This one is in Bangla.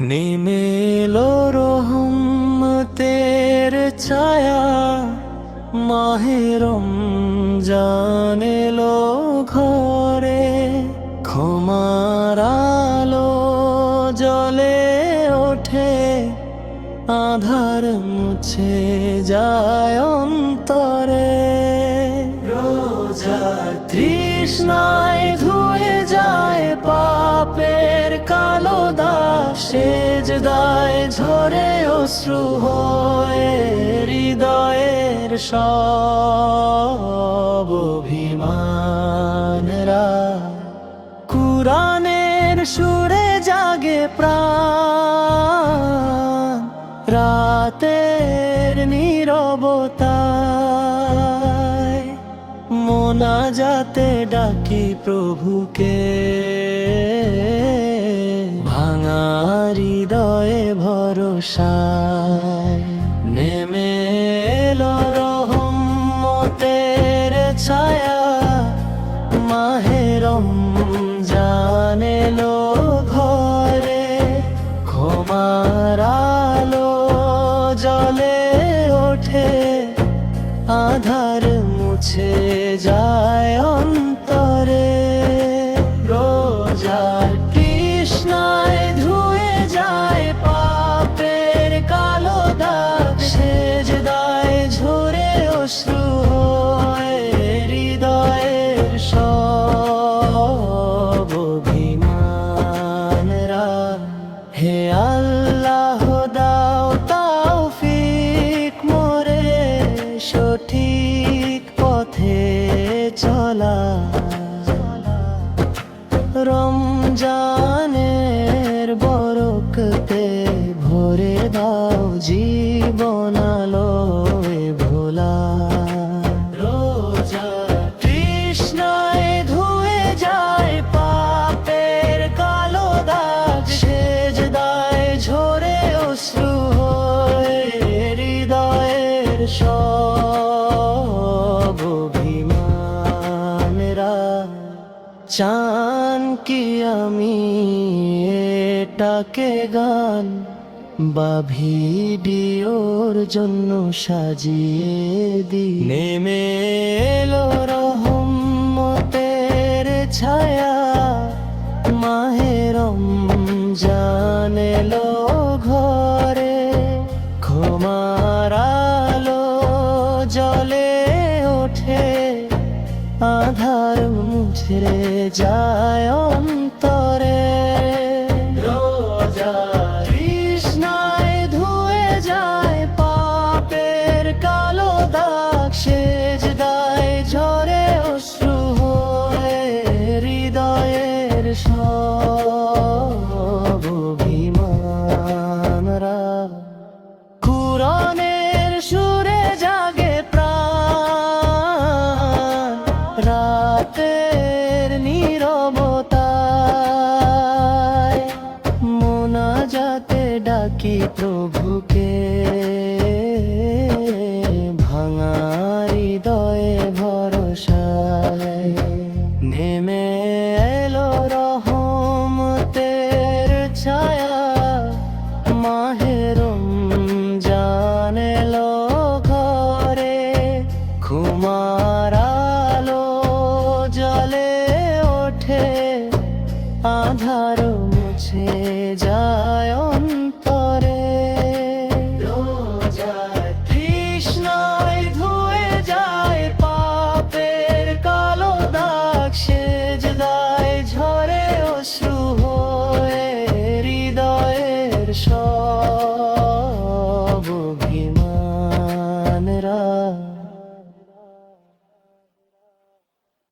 নেমেলো রহমতের ছায়া মাহেরম জানেলো ঘরে। ক্ষমার জলে ওঠে আধার মুছে যায় অন্তরে। রোজার তৃষ্ণায় ধুয়ে যায় পাপের কালো দাগ সেজ দায় ঝরে অশ্রু হয়ে হৃদয়ের সব অভিমানরা। কুরানের সুরে জাগে প্রাণ, রাতের নীরবতায় মোনাজাতে ডাকি প্রভুকে? ভাঙা হৃদয়ে ভরসায় মুছে যায় রমজানের চান কি আমি? এটাকে গান বা ভিডিওর জন্য সাজিয়ে দি নেমে আধার মুছে যায় অন্তরে। ঘুমারা